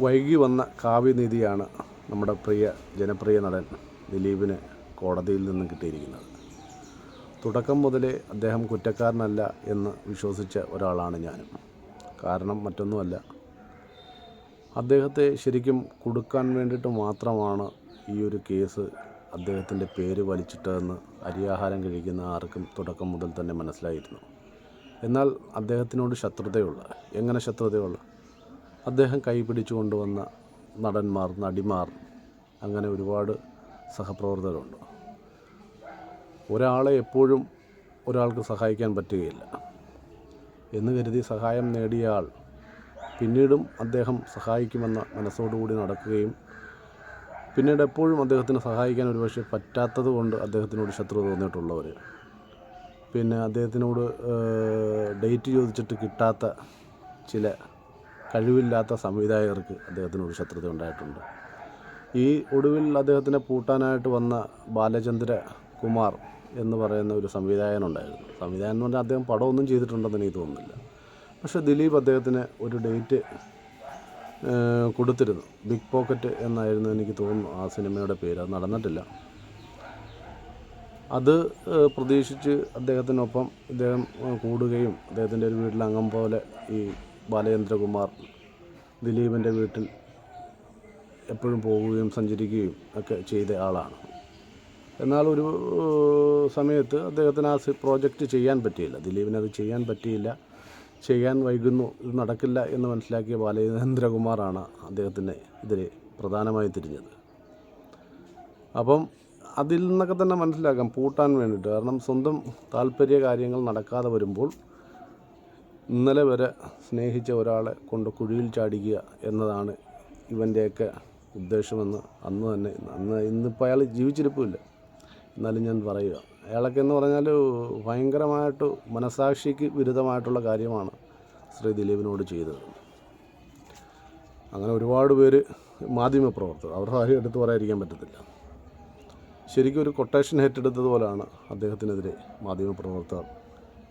വൈകി വന്ന കാവ്യനിധിയാണ് നമ്മുടെ പ്രിയ ജനപ്രിയ നടൻ ദിലീപിന് കോടതിയിൽ നിന്ന് കിട്ടിയിരിക്കുന്നത്. തുടക്കം മുതലേ അദ്ദേഹം കുറ്റക്കാരനല്ല എന്ന് വിശ്വസിച്ച ഒരാളാണ് ഞാനും. കാരണം മറ്റൊന്നുമല്ല. അദ്ദേഹത്തെ ശരിക്കും കൊടുക്കാൻ വേണ്ടിയിട്ട് മാത്രമാണ് ഈ ഒരു കേസ് അദ്ദേഹത്തിന്റെ പേര് വലിച്ചിട്ടതെന്ന് അരിയാഹാരം കഴിക്കുന്ന ആർക്കും തുടക്കം മുതൽ തന്നെ മനസ്സിലായിരുന്നു. എന്നാൽ അദ്ദേഹത്തിനോട് ശത്രുതയുള്ള എങ്ങനെ ശത്രുതയുള്ള? അദ്ദേഹം കൈപിടിച്ചു കൊണ്ടുവന്ന നടന്മാർ നടിമാർ അങ്ങനെ ഒരുപാട് സഹപ്രവർത്തകരുണ്ട്. ഒരാളെ എപ്പോഴും ഒരാൾക്ക് സഹായിക്കാൻ പറ്റുകയില്ല. എന്ന് കരുതി സഹായം നേടിയ ആൾ പിന്നീടും അദ്ദേഹം സഹായിക്കുമെന്ന മനസ്സോടുകൂടി നടക്കുകയും പിന്നീട് എപ്പോഴും അദ്ദേഹത്തിന് സഹായിക്കാൻ ഒരുപക്ഷെ പറ്റാത്തത് കൊണ്ട് അദ്ദേഹത്തിനോട് ശത്രു തോന്നിയിട്ടുള്ളവർ പിന്നെ അദ്ദേഹത്തിനോട് ഡേറ്റ് ചോദിച്ചിട്ട് കിട്ടാത്ത ചില കഴിവില്ലാത്ത സംവിധായകർക്ക് അദ്ദേഹത്തിനോട് ശത്രുത ഉണ്ടായിട്ടുണ്ട്. ഈ ഒടുവിൽ അദ്ദേഹത്തിനെ പൂട്ടാനായിട്ട് വന്ന ബാലചന്ദ്ര കുമാർ എന്ന് പറയുന്ന ഒരു സംവിധായകനുണ്ടായിരുന്നു. സംവിധായകൻ എന്ന് പറഞ്ഞാൽ അദ്ദേഹം പടമൊന്നും ചെയ്തിട്ടുണ്ടെന്ന് എനിക്ക് തോന്നുന്നില്ല. പക്ഷേ ദിലീപ് അദ്ദേഹത്തിന് ഒരു ഡേറ്റ് കൊടുത്തിരുന്നു. ബിഗ് പോക്കറ്റ് എന്നായിരുന്നു എനിക്ക് തോന്നുന്നു ആ സിനിമയുടെ പേര്. അത് നടന്നിട്ടില്ല. അത് പ്രതീക്ഷിച്ച് അദ്ദേഹത്തിനൊപ്പം ഇദ്ദേഹം കൂടുകയും അദ്ദേഹത്തിന്റെ ഒരു വീട്ടിൽ പോലെ ഈ ബാലചന്ദ്രകുമാർ ദിലീപിന്റെ വീട്ടിൽ എപ്പോഴും പോവുകയും സഞ്ചരിക്കുകയും ഒക്കെ ചെയ്ത ആളാണ്. എന്നാൽ ഒരു സമയത്ത് അദ്ദേഹത്തിന് ആ പ്രോജക്റ്റ് ചെയ്യാൻ പറ്റിയില്ല. ദിലീപിന് അത് ചെയ്യാൻ പറ്റിയില്ല. ചെയ്യാൻ വൈകുന്നു ഇത് നടക്കില്ല എന്ന് മനസ്സിലാക്കിയ ബാലചന്ദ്രകുമാറാണ് അദ്ദേഹത്തിന് ഇതിൽ പ്രധാനമായി തിരിഞ്ഞത്. അപ്പം അതിൽ നിന്നൊക്കെ തന്നെ മനസ്സിലാക്കാം പൂട്ടാൻ വേണ്ടിയിട്ട്. കാരണം സ്വന്തം താല്പര്യ കാര്യങ്ങൾ നടക്കാതെ വരുമ്പോൾ ഇന്നലെ വരെ സ്നേഹിച്ച ഒരാളെ കൊണ്ട് കുഴിയിൽ ചാടിക്കുക എന്നതാണ് ഇവന്റെയൊക്കെ ഉദ്ദേശമെന്ന് അന്ന് തന്നെ അന്ന് ഇന്നിപ്പോൾ അയാൾ ജീവിച്ചിരിപ്പില്ല. എന്നാലും ഞാൻ പറയുക അയാളൊക്കെ എന്ന് പറഞ്ഞാൽ ഭയങ്കരമായിട്ട് മനസാക്ഷിക്ക് വിരുദ്ധമായിട്ടുള്ള കാര്യമാണ് ശ്രീ ദിലീപിനോട് ചെയ്തത്. അങ്ങനെ ഒരുപാട് പേര് മാധ്യമപ്രവർത്തകർ അവരുടെ കാര്യം എടുത്ത് പറയാതിരിക്കാൻ പറ്റത്തില്ല. ശരിക്കും ഒരു കൊട്ടേഷൻ ഏറ്റെടുത്തതുപോലെയാണ് അദ്ദേഹത്തിനെതിരെ മാധ്യമപ്രവർത്തകർ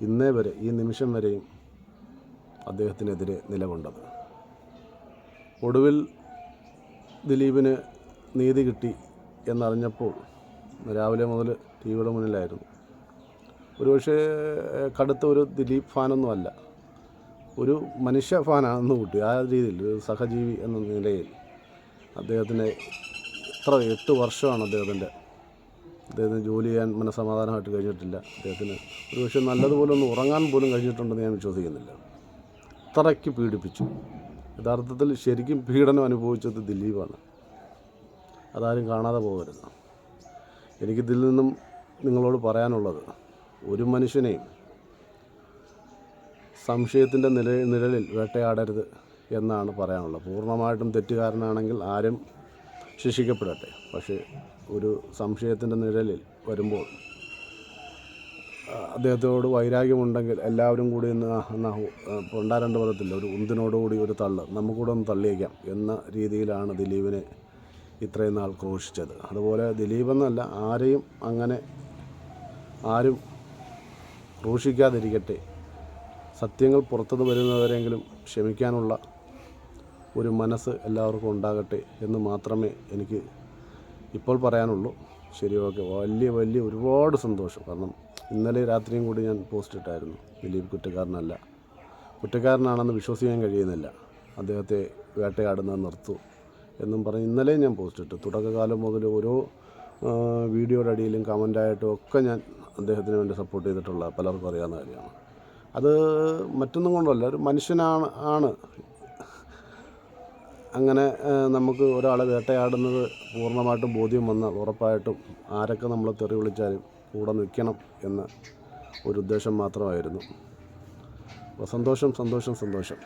ഇന്നേ വരെ ഈ നിമിഷം വരെയും അദ്ദേഹത്തിനെതിരെ നിലകൊണ്ടത്. ഒടുവിൽ ദിലീപിന് നീതി കിട്ടി എന്നറിഞ്ഞപ്പോൾ രാവിലെ മുതൽ ടി വിയുടെ മുന്നിലായിരുന്നു. ഒരുപക്ഷെ കടുത്ത ഒരു ദിലീപ് ഫാനൊന്നുമല്ല ഒരു മനുഷ്യ ഫാനാണെന്ന് കൂട്ടി ആ രീതിയിൽ ഒരു സഹജീവി എന്ന നിലയിൽ അദ്ദേഹത്തിന് ഇത്ര എട്ട് വർഷമാണ് അദ്ദേഹത്തിന്റെ അദ്ദേഹത്തിന് ജോലി ചെയ്യാൻ മനസ്സമാധാനമായിട്ട് കഴിഞ്ഞിട്ടില്ല. അദ്ദേഹത്തിന് ഒരുപക്ഷെ നല്ലതുപോലെ ഒന്ന് ഉറങ്ങാൻ പോലും കഴിഞ്ഞിട്ടുണ്ടെന്ന് ഞാൻ വിശ്വസിക്കുന്നില്ല. അത്രയ്ക്ക് പീഡിപ്പിച്ചു. യഥാർത്ഥത്തിൽ ശരിക്കും പീഡനം അനുഭവിച്ചത് ദിലീപാണ്. അതാരും കാണാതെ പോകരുത്. എനിക്കിതിൽ നിന്നും നിങ്ങളോട് പറയാനുള്ളത് ഒരു മനുഷ്യനെയും സംശയത്തിന്റെ നില നിഴലിൽ വേട്ടയാടരുത് എന്നാണ് പറയാനുള്ളത്. പൂർണമായിട്ടും തെറ്റുകാരനാണെങ്കിൽ ആരും ശിക്ഷിക്കപ്പെടട്ടെ. പക്ഷേ ഒരു സംശയത്തിന്റെ നിഴലിൽ വരുമ്പോൾ അദ്ദേഹത്തോട് വൈരാഗ്യമുണ്ടെങ്കിൽ എല്ലാവരും കൂടി ഒന്ന് ആ, എന്നാ പൊണ്ടാരണ്ട് പദത്തില്ല ഒരു ഉന്തിനോടുകൂടി ഒരു തള്ള് നമുക്കൂടെ ഒന്ന് തള്ളിയേക്കാം എന്ന രീതിയിലാണ് ദിലീപിനെ ഇത്രയും നാൾ ക്രൂശിച്ചത്. അതുപോലെ ദിലീപ് എന്നല്ല ആരെയും അങ്ങനെ ആരും ക്രൂശിക്കാതിരിക്കട്ടെ. സത്യങ്ങൾ പുറത്തത് വരുന്നവരെങ്കിലും ക്ഷമിക്കാനുള്ള ഒരു മനസ്സ് എല്ലാവർക്കും ഉണ്ടാകട്ടെ എന്ന് മാത്രമേ എനിക്ക് ഇപ്പോൾ പറയാനുള്ളൂ. ശരി ഓക്കെ. വലിയ വലിയ ഒരുപാട് സന്തോഷം. കാരണം ഇന്നലെ രാത്രിയും കൂടി ഞാൻ പോസ്റ്റ് ഇട്ടായിരുന്നു. ദിലീപ് കുറ്റക്കാരനല്ല. കുറ്റക്കാരനാണെന്ന് വിശ്വസിക്കാൻ കഴിയുന്നില്ല. അദ്ദേഹത്തെ വേട്ടയാടുന്നത് നിർത്തു എന്നും പറഞ്ഞ് ഇന്നലെയും ഞാൻ പോസ്റ്റ് ഇട്ടു. തുടക്കകാലം മുതൽ ഓരോ വീഡിയോയുടെ അടിയിലും കമന്റായിട്ടും ഒക്കെ ഞാൻ അദ്ദേഹത്തിന് വേണ്ടി സപ്പോർട്ട് ചെയ്തിട്ടുള്ള പലർക്കും അറിയാവുന്ന കാര്യമാണ്. അത് മറ്റൊന്നും കൊണ്ടല്ല. ഒരു മനുഷ്യനാണ് ആണ് അങ്ങനെ നമുക്ക് ഒരാളെ വേട്ടയാടുന്നത് പൂർണമായിട്ടും ബോധ്യം വന്നാൽ ഉറപ്പായിട്ടും ആരൊക്കെ നമ്മൾ തെറി വിളിച്ചാലും കൂടെ നിൽക്കണം എന്ന ഒരു ഉദ്ദേശം മാത്രമായിരുന്നു. അപ്പോൾ സന്തോഷം സന്തോഷം സന്തോഷം.